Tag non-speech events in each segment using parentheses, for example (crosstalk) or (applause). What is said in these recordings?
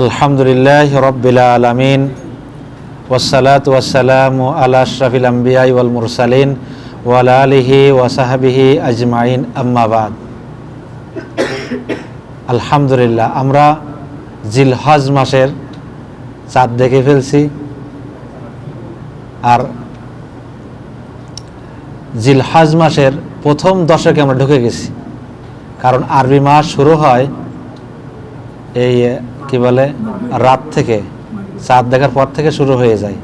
আলহামদুলিল্লাহ রব্বিল আলমিন। ওসালাত ওয়াসালাম আলা আশরাফিল আম্বিয়াই ওয়াল মুরসালিন ওয়াল আলিহি ওয়াসাহাবিহি আজমাইন। আম্মাবাদ আলহামদুলিল্লাহ, আমরা জিলহজ মাসের চাঁদ দেখে ফেলছি। আর জিলহাজ মাসের প্রথম দশকে আমরা ঢুকে গেছি। কারণ আরবি মাস শুরু হয় এই কি বলে, রাত থেকে, চাঁদ দেখার পর থেকে শুরু হয়ে যায়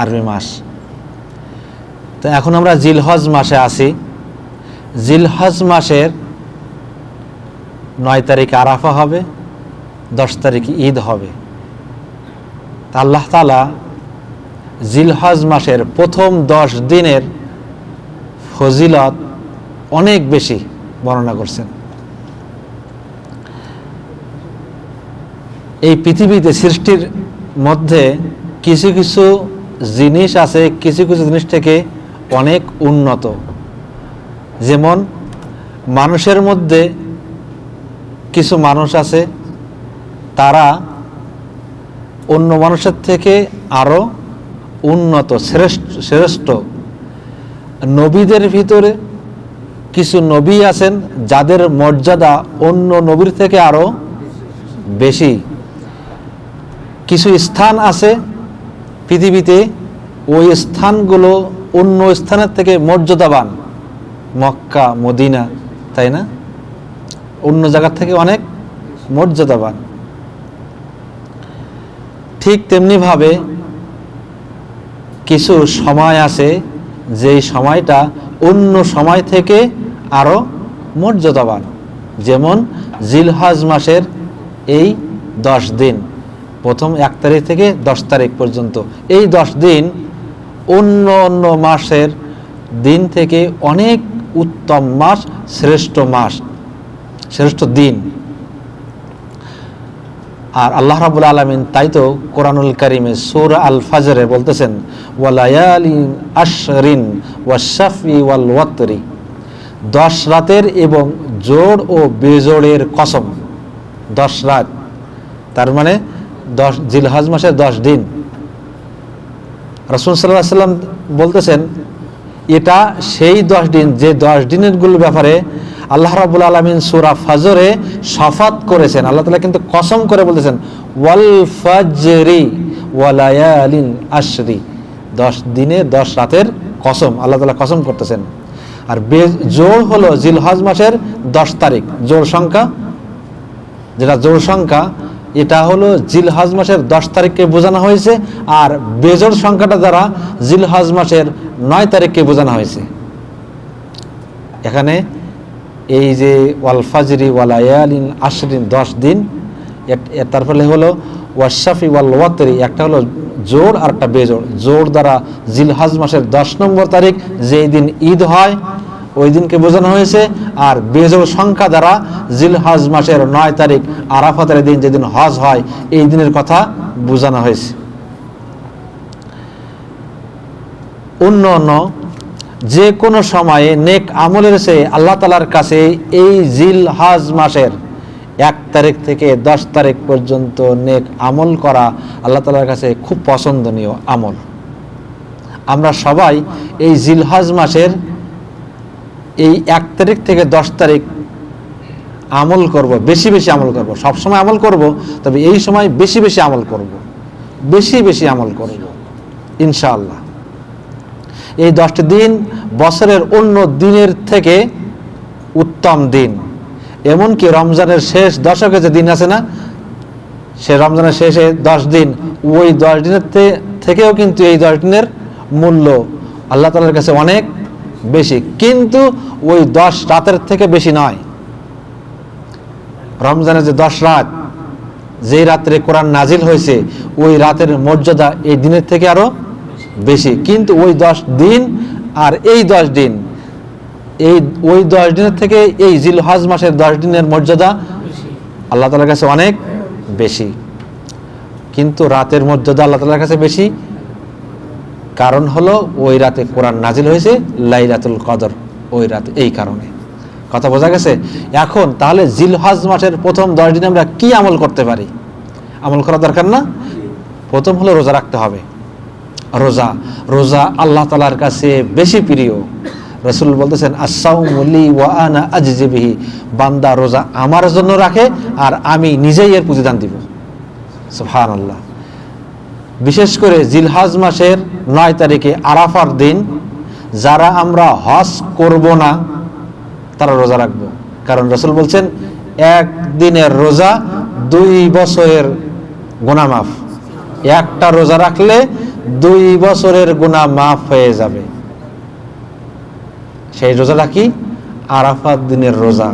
আরবি মাস। তো এখন আমরা জিলহজ মাসে আছি। জিলহজ মাসের নয় তারিখ আরাফা হবে, দশ তারিখ ঈদ হবে। আল্লাহ তালা জিলহজ মাসের প্রথম দশ দিনের ফজিলত অনেক বেশি বর্ণনা করছেন। এই পৃথিবীতে সৃষ্টির মধ্যে কিছু কিছু জিনিস আছে, কিছু কিছু জিনিস থেকে অনেক উন্নত। যেমন মানুষের মধ্যে কিছু মানুষ আছে, তারা অন্য মানুষের থেকে আরও উন্নত, শ্রেষ্ঠ শ্রেষ্ঠ। নবীদের ভিতরে কিছু নবী আছেন, যাদের মর্যাদা অন্য নবীর থেকে আরও বেশি। কিছু স্থান আছে পৃথিবীতে, ওই স্থানগুলো অন্য স্থানের থেকে মর্যাদাবান। মক্কা, মদিনা, তাই না? অন্য জায়গার থেকে অনেক মর্যাদাবান। ঠিক তেমনিভাবে কিছু সময় আছে, যেই সময়টা অন্য সময় থেকে আরও মর্যাদাবান। যেমন জিলহাজ মাসের এই দশ দিন। প্রথম এক তারিখ থেকে দশ তারিখ পর্যন্ত। এই দশ দিন অন্য অন্য মাসের দিন থেকে অনেক উত্তম মাস, শ্রেষ্ঠ মাস, শ্রেষ্ঠ দিন। আর আল্লাহ রাবুল আলমিন তাই তো কোরআনুল করিমে সুর আল ফাজরে বলতেছেন আশরিন ওয়াল দশ রাতের এবং জোড় ও বেজোড়ের কসম। দশ রাত। তার মানে দশ জিলহজ মাসের দশ দিন। রসুল সাল্লাহ সাল্লাম বলতেছেন, এটা সেই দশ দিন, যে দশ দিনের দিনেরগুলো ব্যাপারে আল্লাহ রাবুল আলমিন সুরা ফাজরে শফাত করেছেন। আল্লাহ তালা কিন্তু কসম করে বলতেছেন, ওয়াল ফাজরি ওয়ালায়ালিন আশরি। দশ দিনে দশ রাতের কসম, আল্লাহ তালা কসম করতেছেন। আর বে জোর হলো জিলহজ মাসের দশ তারিখ, জোর সংখ্যা। যেটা জোর সংখ্যা এটা হলো জিলহজ মাসের দশ তারিখকে বোঝানো হয়েছে, আর বেজোর সংখ্যাটা দ্বারা জিলহজ মাসের নয় তারিখকে বোঝানো হয়েছে। এখানে এই যে ওয়াল ফাজরি ওয়াল আয়ালিন আশরিন দশ দিন তার ফলে হলো ওয়াশাফি ওয়াল ওয়াতরি, একটা হলো জোর আর একটা বেজোর জোর দ্বারা জিলহজ মাসের দশ নম্বর তারিখ, যেই দিন ঈদ হয় ওই দিনকে বোঝানো হয়েছে, আর বেজোর সংখ্যা দ্বারা জিলহজ মাসের নয় তারিখ আরাফাতের দিন যেদিন হজ হয়, এই দিনের কথা বোঝানো হয়েছে। অন্য অন্য যে কোনো সময়ে নেক আমলের সে আল্লাহ তালার কাছে এই জিল হাজ মাসের এক তারিখ থেকে দশ তারিখ পর্যন্ত নেক আমল করা আল্লাহ তালার কাছে খুব পছন্দনীয় আমল। আমরা সবাই এই জিলহাজ মাসের এই এক তারিখ থেকে দশ তারিখ আমল করব, বেশি বেশি আমল করব। সব সময় আমল করব, তবে এই সময় বেশি বেশি আমল করব। বেশি বেশি আমল করব, ইনশাআল্লাহ। এই দশটি দিন বছরের অন্য দিনের থেকে উত্তম দিন। এমনকি রমজানের শেষ দশকে যে দিন আছে না, সে রমজানের শেষে দশ দিন, ওই দশ দিনের থেকেও কিন্তু এই দশ দিনের মূল্য আল্লাহ তালার কাছে অনেক। বেশি। কিন্তু ওই দশ রাতের থেকে বেশি নয়। রমজানের যে দশ রাত, যেই রাত্রে কোরআন নাজিল হয়েছে, ওই রাতের মর্যাদা এই দিনের থেকে আরও বেশি। কিন্তু ওই দশ দিন আর এই দশ দিন, এই ওই দশ দিনের থেকে এই জিল হজ মাসের দশ দিনের মর্যাদা আল্লাহ তালার কাছে অনেক বেশি। কিন্তু রাতের মর্যাদা আল্লাহ তালার কাছে বেশি কারণ হলো ওই রাতে কোরআন নাজিল হয়েছে, লাইলাতুল কদর ওই রাতে এই কারণে। কথা বোঝা গেছে? এখন তাহলে জিলহজ মাসের প্রথম দশ দিনে আমরা কি আমল করতে পারি? আমল করা দরকার না? প্রথম হলো রোজা রাখতে হবে। রোজা রোজা আল্লাহ তালার কাছে বেশি প্রিয়। রসুল বলতেছেন আসাউমলি ওয়া আনা আজিজিবিহি বান্দা রোজা আমার জন্য রাখে আর আমি নিজেই এর প্রতিদান দিব। সুবহান আল্লাহ বিশেষ করে জিলহাজ মাসের নয় তারিখে আরাফার দিন, যারা আমরা হজ করব না, তারা রোজা রাখব। কারণ রসুল বলছেন, এক দিনের রোজা দুই বছরের গুণা মাফ। একটা রোজা রাখলে দুই বছরের গুণা মাফ হয়ে যাবে। সেই রোজা রাখি আরাফাত দিনের রোজা।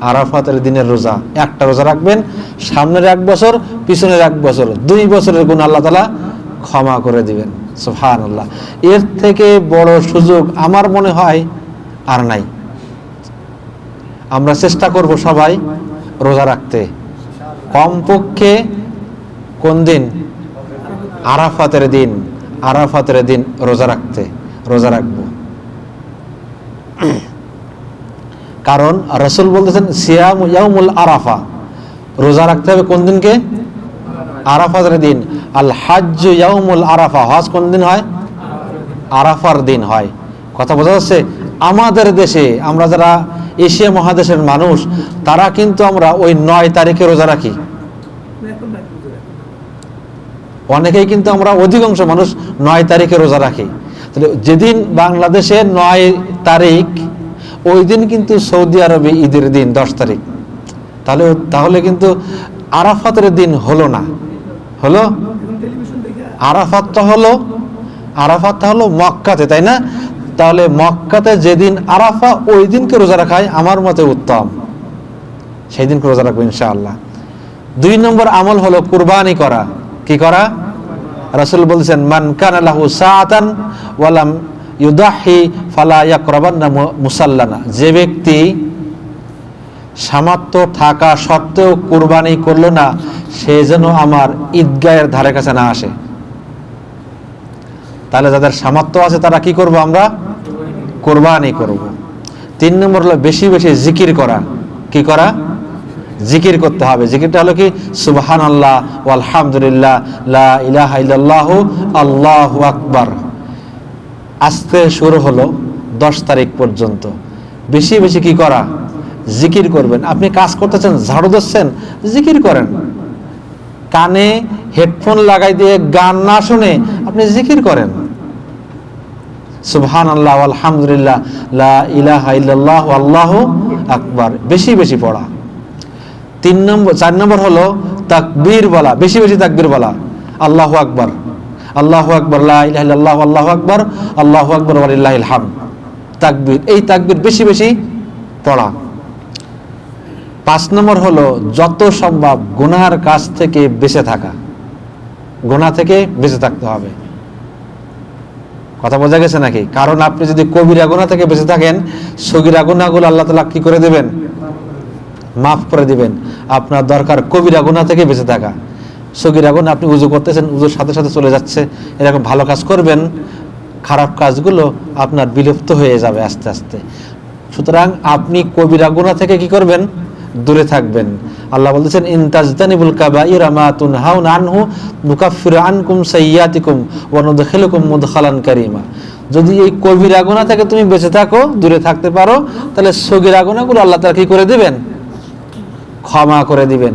আরাফাতের দিনের রোজা। একটা রোজা রাখবেন, সামনের এক বছর, পিছনের এক বছর। দুই বছরের গুণ আল্লাহ তালা ক্ষমা করে দিবেন। সুফান আল্লাহ এর থেকে বড় সুযোগ আমার মনে হয় আর নাই। আমরা চেষ্টা করব সবাই রোজা রাখতে। কমপক্ষে কোন দিন? আরাফাতের দিন। আরাফাতের দিন রোজা রাখতে। রোজা রাখব। কারণ রসুল বলতেছেন, সিয়াম ইয়ামুল আরাফা। রোজা রাখতে হবে কোন দিনকে? আরাফাতের দিন। আল ইয়ামুল আরাফা, হজ কোন দিন হয়? আরাফার দিন হয়। কথা বোঝা যাচ্ছে, আমাদের দেশে আমরা যারা এশিয়া মহাদেশের মানুষ, তারা কিন্তু আমরা ওই নয় তারিখে রোজা রাখি। অনেকেই কিন্তু আমরা অধিকাংশ মানুষ নয় তারিখে রোজা রাখি। তাহলে যেদিন বাংলাদেশে নয় তারিখ, ওই দিন কিন্তু সৌদি আরবে ঈদের দিন, দশ তারিখ। তাহলে তাহলে কিন্তু আরাফাতের দিন হলো না। হলো? আরাফাতটা হলো আরাফাতটা হলো মক্কাতে, তাই না? তাহলে মক্কাতে যেদিন আরাফা, ওই দিনকে রোজা রাখায় আমার মতে উত্তম। সেই দিনকে রোজা রাখব ইনশাআল্লাহ। দুই নম্বর আমল হলো কুরবানি করা। কি করা? রাসূল বলছেন, মান কানা লাহু সাআতান ওয়ালাম ইউদাহি ফালা ইয়াকরাবান্না মুসাল্লানা। যে ব্যক্তি সামর্থ্য থাকা সত্ত্বেও কুরবানি করল না, সে যেন আমার ঈদগাহের ধারে কাছে না আসে। তাহলে যাদের সামর্থ্য আছে তারা কি করব আমরা? কোরবানি করব। তিন নম্বর হলো বেশি বেশি জিকির করা। কি করা? জিকির করতে হবে। জিকিরটা হলো কি? সুবহান আল্লাহ আলহামদুলিল্লাহ লা ইলাহা ইল্লাল্লাহ, আল্লাহু আকবার। আজকে শুরু হলো দশ তারিখ পর্যন্ত। বেশি বেশি কি করা? জিকির করবেন। আপনি কাজ করতেছেন, ঝাড়ু দিচ্ছেন, জিকির করেন। কানে হেডফোন লাগাই দিয়ে গান না শুনে আপনি জিকির করেন। সুবহান আল্লাহ আলহামদুলিল্লাহ, লা ইলাহা ইল্লাল্লাহ, আল্লাহু আকবার। বেশি বেশি পড়া। তিন নম্বর, চার নম্বর হলো তাকবীর বলা, বেশি বেশি তাকবীর বলা। আল্লাহু আকবার। আল্লাহু আকবার ইল্লাল্লাহ, আল্লাহু আকবার আল্লাহু আকবার ওয়ালিল্লাহিল হামদ তাকবীর, এই তাকবীর বেশি বেশি পড়া। পাঁচ নম্বর হলো যত সম্ভব গুনার কাছ থেকে বেঁচে থাকা। গুনাহ থেকে বেঁচে থাকতে হবে। কথা বোঝা গেছে নাকি? কারণ আপনি যদি কবিরা গুনাহ থেকে বেঁচে থাকেন, সগিরা গুনাহগুলো আল্লাহ তাআলা কি করে দেবেন? মাফ করে দিবেন। আপনার দরকার কবিরা গুনাহ থেকে বেঁচে থাকা। সগিরা গুনাহ আপনি উজু করতেছেন, উজুর সাথে সাথে চলে যাচ্ছে। এরকম ভালো কাজ করবেন, খারাপ কাজগুলো আপনার বিলুপ্ত হয়ে যাবে আস্তে আস্তে। সুতরাং আপনি কবিরা গুনাহ থেকে কি করবেন? দূরে থাকবেন। আল্লাহ বলতেছেন, ইন তাজতানিবুল কাবাইরা মা তুনহাউন আনহু নুকাফিরু আনকুম সাইয়্যাতিকুম ওয়া নুদখিলুকুম মুদখালান কারীমা। যদি এই কবিরা গুনাহ থেকে তুমি বেঁচে থাকো, দূরে থাকতে পারো, তাহলে সগীরা গুনাহগুলো আল্লাহ তাআলা কি করে দিবেন? ক্ষমা করে দিবেন।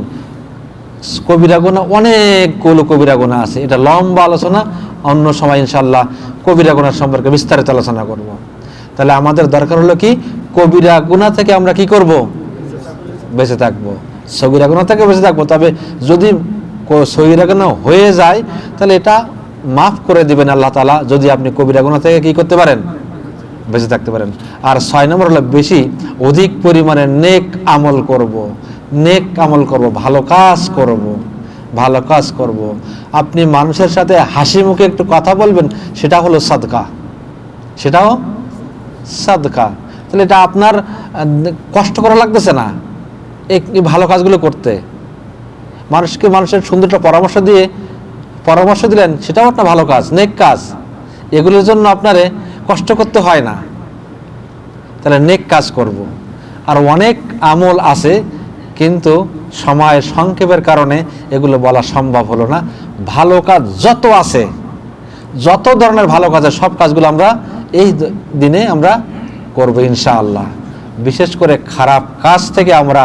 কবিরা গুনাহ অনেকগুলো কবিরা গুনাহ আছে। এটা লম্বা আলোচনা, অন্য সময় ইনশাল্লাহ কবিরা গুনাহ সম্পর্কে বিস্তারিত আলোচনা করব। তাহলে আমাদের দরকার হলো কি? কবিরা গুনাহ থেকে আমরা কি করব? বেঁচে থাকব। সগিরা গুনাহ থেকে বেঁচে থাকব তবে যদি সগিরা হয়ে যায়, তাহলে এটা মাফ করে দিবেন আল্লাহ তালা যদি আপনি কবিরা থেকে কি করতে পারেন বেঁচে থাকতে পারেন আর ছয় নম্বর হলো বেশি অধিক পরিমাণে নেক আমল করব। নেক আমল করব, ভালো কাজ করব। ভালো কাজ করব। আপনি মানুষের সাথে হাসি মুখে একটু কথা বলবেন, সেটা হলো সাদকা সেটাও সাদকা তাহলে এটা আপনার কষ্ট করা লাগতেছে না এই ভালো কাজগুলো করতে। মানুষকে মানুষের সুন্দরটা পরামর্শ দিয়ে পরামর্শ দিলেন, সেটাও একটা ভালো কাজ, নেক কাজ। এগুলোর জন্য আপনারে কষ্ট করতে হয় না। তাহলে নেক কাজ করব। আর অনেক আমল আছে, কিন্তু সময়ের সংক্ষেপের কারণে এগুলো বলা সম্ভব হলো না। ভালো কাজ যত আছে, যত ধরনের ভালো কাজ আছে, সব কাজগুলো আমরা এই দিনে আমরা করব ইনশাআল্লাহ। বিশেষ করে খারাপ কাজ থেকে আমরা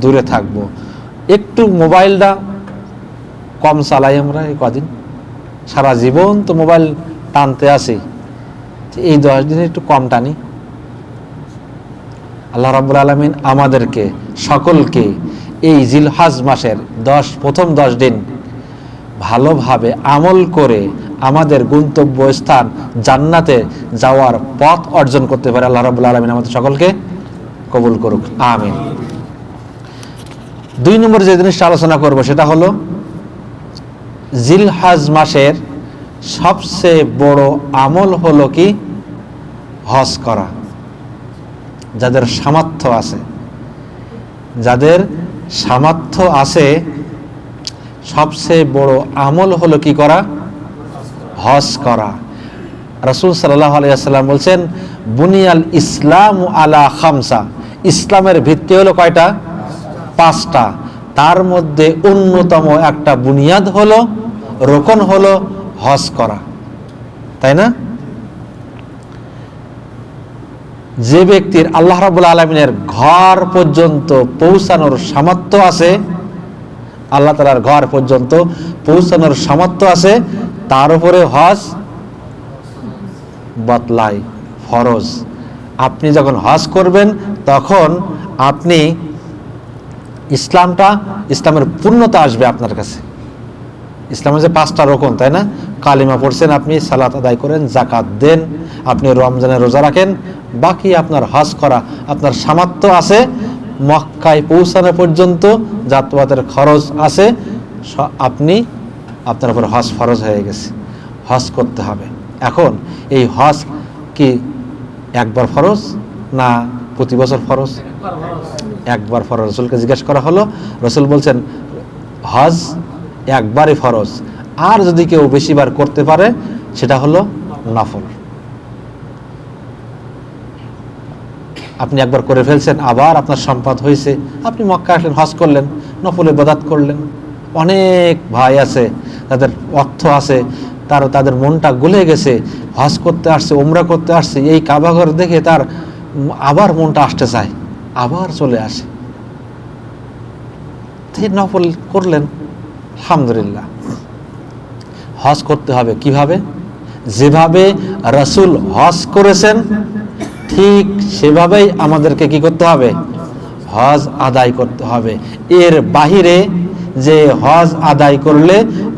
দূরে থাকব। একটু মোবাইলটা কম চালাই আমরা এই কদিন। সারা জীবন তো মোবাইল টানতে আসি। এই দশ দিনে একটু কম টানি। আল্লাহ রাব্বুল আলমিন আমাদেরকে, সকলকে এই জিলহাজ মাসের দশ, প্রথম দশ দিন ভালোভাবে আমল করে আমাদের গন্তব্য স্থান জান্নাতে যাওয়ার পথ অর্জন করতে পারে আল্লাহ রাব্বুল আলমিন আমাদের সকলকে কবুল করুক। আমিন। দুই নম্বর যে জিনিসটা আলোচনা করব, সেটা হলো জিলহাজ মাসের সবচেয়ে বড় আমল হলো কি? হজ করা। যাদের সামর্থ্য আছে, যাদের সামর্থ্য আছে, সবচেয়ে বড় আমল হলো কি করা? হজ করা। রসুল সাল্লাহ আলিয়াল্লাম বলছেন, বুনিয়াল ইসলাম আলা খামসা। ইসলামের ভিত্তি হলো কয়টা? পাঁচটা। তার মধ্যে অন্যতম একটা বুনিয়াদ হলো রোকন হলো হজ করা। তাই না? যে ব্যক্তির আল্লাহ রাবুল আলমিনের ঘর পর্যন্ত পৌঁছানোর সামর্থ্য আছে, আল্লাহ তালার ঘর পর্যন্ত পৌঁছানোর সামর্থ্য আছে, তার উপরে হজ বতলাই ফরজ। আপনি যখন হজ করবেন, তখন আপনি ইসলামটা, ইসলামের পূর্ণতা আসবে আপনার কাছে। ইসলামের যে পাঁচটা রকম, তাই না? কালিমা পড়ছেন আপনি, সালাত আদায় করেন জাকাত দেন, আপনি রমজানে রোজা রাখেন, বাকি আপনার হজ করা, আপনার সামর্থ্য আছে, মক্কায় পৌঁছানো পর্যন্ত যাতায়াতের খরচ আছে আপনি, আপনার উপর হজ ফরজ হয়ে গেছে। হজ করতে হবে। এখন এই হজ কি একবার ফরজ না প্রতি বছর ফরজ? একবার ফরজ। রসুলকে জিজ্ঞেস করা হলো, রসুল বলছেন, হজ একবারই ফরজ। আর যদি কেউ বেশিবার করতে পারে, সেটা হলো নফল। আপনি একবার করে ফেলছেন, আবার আপনার সম্পদ হয়েছে। আপনি মক্কা আসলেন, হজ করলেন, নফলে বদাত করলেন। অনেক ভাই আছে, তাদের অর্থ আছে, তার তাদের মনটা গলে গেছে। হজ করতে আসছে ওমরা করতে আসছে, এই কাবাঘর দেখে তার আবার মনটা আসতে চায়, আবার চলে আসে। নফল করলেন, আলহামদুলিল্লাহ। হজ করতে হবে কীভাবে? যেভাবে রসুল হজ করেছেন, ঠিক সেভাবেই আমাদেরকে কি করতে হবে? হজ আদায় করতে হবে। এর বাহিরে যে হজ আদায় করলে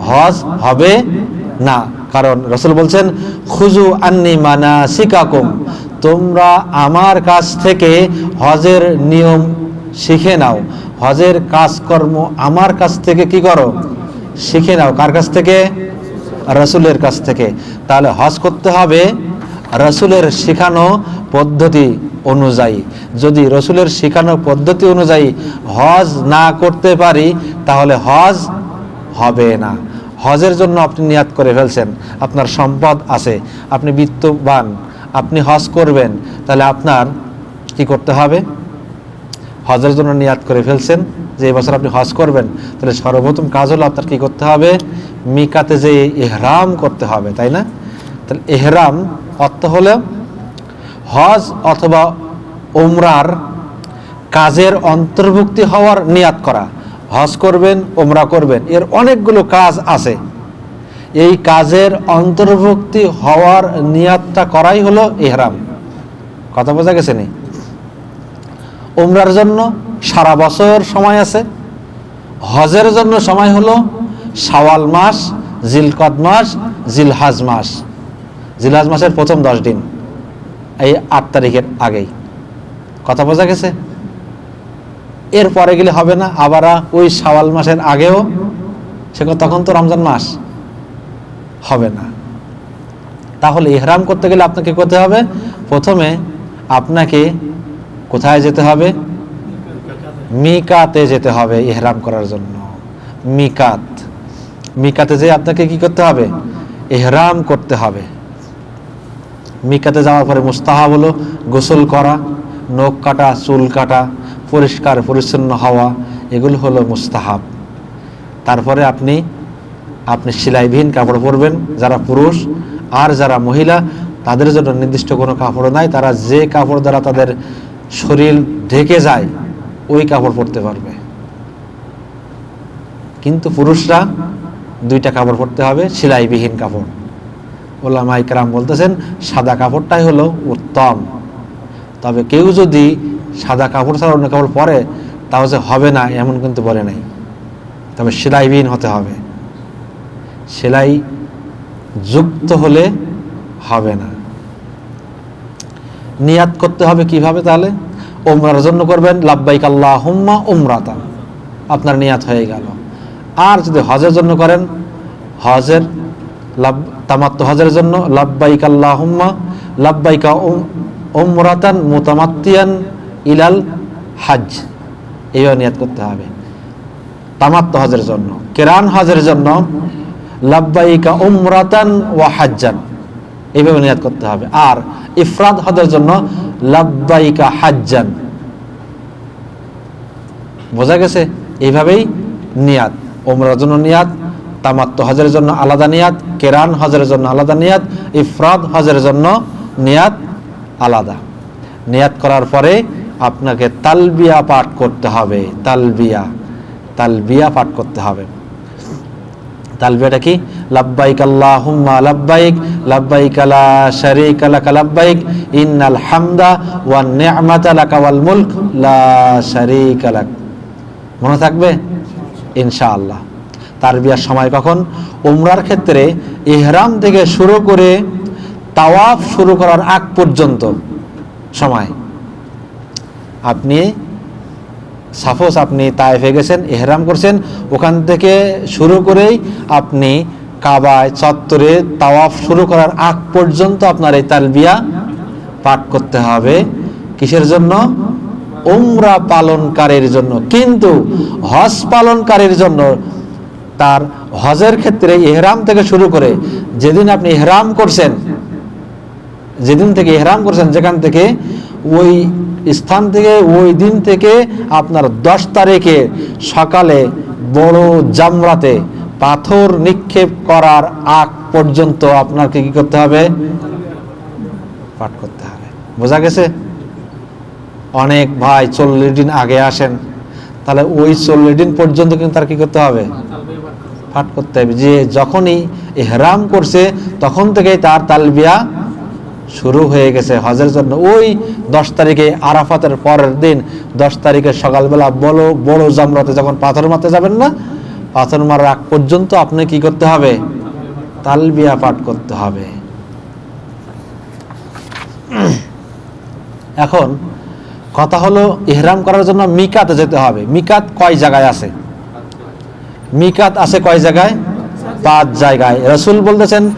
হজ হবে না। কারণ রসুল বলছেন খুজু আন্নি মানা শিকাকুম তোমরা আমার কাছ থেকে হজের নিয়ম শিখে নাও। হজের কাজকর্ম আমার কাছ থেকে কি করো? শিখে নাও। কার কাছ থেকে? রসুলের কাছ থেকে। তাহলে হজ করতে হবে রসুলের শেখানো পদ্ধতি অনুযায়ী। যদি রসুলের শেখানো পদ্ধতি অনুযায়ী হজ না করতে পারি, তাহলে হজ হবে না। হজের জন্য আপনি নিয়াত করে ফেলছেন। আপনার সম্পদ আছে। আপনি বিত্তবান। আপনি হজ করবেন, তাহলে আপনার কি করতে হবে? হজের জন্য নিয়াত করে ফেলছেন যে এবছর আপনি হজ করবেন, তাহলে সর্বপ্রথম কাজ হলো আপনার কি করতে হবে? মিকাতে যে এহরাম করতে হবে, তাই না? তাহলে এহরাম অর্থ হলো হজ অথবা ওমরার কাজের অন্তর্ভুক্তি হওয়ার নিয়াত করা। হজ করবেন ওমরা করবেন, এর অনেকগুলো কাজ আছে। এই কাজের অন্তর্ভুক্তি হওয়ার নিয়াতটা করাই হলো এহরাম। কথা বোঝা গেছে নি? উমরার জন্য সারা বছর সময় আছে। হজের জন্য সময় হলো শাওয়াল মাস, জিলকদ মাস, জিলহাজ মাস। জিলহাজ মাসের প্রথম দশ দিন, এই আট তারিখের আগেই। কথা বোঝা গেছে? এরপরে গেলে হবে না, আবার ওই শাওয়াল মাসের আগেও, সে তখন তো রমজান মাস। হবে না। তাহলে ইহরাম করতে গেলে আপনাকে করতে হবে? প্রথমে আপনাকে কোথায় যেতে হবে? মিকাতে যেতে হবে ইহরাম করার জন্য। মিকাত। মিকাতে যেয়ে আপনাকে কি করতে হবে? ইহরাম করতে হবে। মিকাতে যাওয়ার পরে মুস্তাহাব হলো গোসল করা, নখ কাটা, চুল কাটা, পরিষ্কার, পরিচ্ছন্ন হওয়া, এগুলো হলো মুস্তাহাব। তারপরে আপনি আপনি সেলাইবিহীন কাপড় পরবেন, যারা পুরুষ আর যারা মহিলা, তাদের জন্য নির্দিষ্ট কোনো কাপড় নাই। তারা যে কাপড় দ্বারা তাদের শরীর ঢেকে যায়, ওই কাপড় পরতে পারবে। কিন্তু পুরুষরা দুইটা কাপড় পরতে হবে, সেলাইবিহীন কাপড়। ওলামা ইকরাম বলতেছেন, সাদা কাপড়টাই হলো উত্তম। তবে কেউ যদি সাদা কাপড় ছাড়া অন্য কাপড় পরে তাহলে হবে না, এমন কিন্তু বলে নাই। তবে সেলাইবিহীন হতে হবে। সেলাই যুক্ত হলে হবে না। নিয়াত করতে হবে কীভাবে তাহলে? ওমরার জন্য করবেন, লাব্বাইক আল্লাহ হুম্মা উমরাতা আপনার নিয়াত হয়ে গেল। আর যদি হজের জন্য করেন, হজের লাভ তামাত্ম হজের জন্য লাব্বাইক আল্লাহ হুম্মা লাব্বাইকা উমরাতান মুতামাত্তিয়ান ইলাল হাজ এইভাবে নিয়াত করতে হবে। তামাত্ম হজের জন্য, কেরান হজের জন্য লাব্বাইকা উমরাতান ওয়া হাজ্জান। এইভাবে নিয়াত করতে হবে। আর ইফরাদ হজের জন্য লাব্বাইকা হাজ্জান। বোঝা গেছে? এইভাবেই নিয়াত ওমরার জন্য নিয়াত তামাত্ম হজের জন্য আলাদা নিয়াত কেরান হজের জন্য আলাদা নিয়াত ইফরাদ হজের জন্য নিয়াত আলাদা। নিয়াত করার পরে আপনাকে তালবিয়া পাঠ করতে হবে। তালবিয়া তালবিয়া পাঠ করতে হবে। তালবিয়াটা কি? লাব্বাইক আল্লাহুম্মা লাব্বাইক লাব্বাইক লা শারীকা লাকা লাব্বাইক, ইন্নাল হামদা ওয়ান নি'মাতা লাকা ওয়াল মুলক, লা শারীকা লাক। মনে থাকবে? ইনশাআল্লাহ। তারবিয়ার সময় কখন? উমরার ক্ষেত্রে ইহরাম থেকে শুরু করে তাওয়াফ শুরু করার আগ পর্যন্ত সময়। আপনি সাপোজ আপনি তায়েফে গেছেন, এহরাম করছেন, ওখান থেকে শুরু করেই আপনি কাবায়, চত্বরে তাওয়াফ শুরু করার আগ পর্যন্ত আপনার এই তালবিয়া পাঠ করতে হবে। কিসের জন্য? উমরা পালনকারীর জন্য। কিন্তু হজ পালনকারীর জন্য তার হজের ক্ষেত্রে এহরাম থেকে শুরু করে যেদিন আপনি এহরাম করছেন, যেদিন থেকে এহরাম করছেন, যেখান থেকে ওই স্থান থেকে, ওই দিন থেকে আপনার দশ তারিখে সকালে বড় জামরাতে পাথর নিক্ষেপ করার আগ পর্যন্ত আপনাকে কি করতে হবে? পাঠ করতে হবে। বোঝা গেছে? অনেক ভাই চল্লিশ দিন আগে আসেন, তাহলে ওই চল্লিশ দিন পর্যন্ত কিন্তু তার কি করতে হবে? পাঠ করতে হবে। যে যখনই এহরাম করছে, তখন থেকেই তার তালবিয়া শুরু হয়ে গেছে হজের জন্য। ওই দশ তারিখে আরাফাতের পরের দিন দশ তারিখে সকালবেলা বলো, বড় জামরাতে যখন পাথর মারতে যাবেন না, পাথর মারার আগ পর্যন্ত আপনি কি করতে হবে? তালবিয়া পাঠ করতে হবে। (clears throat) এখন কথা হলো ইহরাম করার জন্য মিকাতে যেতে হবে। মিকাত কয় জায়গায় আছে? মিকাত আছে কয় জায়গায়? পাঁচ জায়গায়। রসুল বলতেছেন,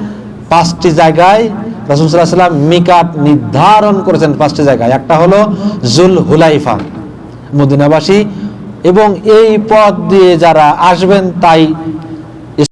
পাঁচটি জায়গায় রসুল সাল্লাহ সাল্লাম মিকাত নির্ধারণ করেছেন পাঁচটি জায়গায়। একটা হলো জুল হুলাইফা মদিনাবাসী এবং এই পথ দিয়ে যারা আসবেন তাই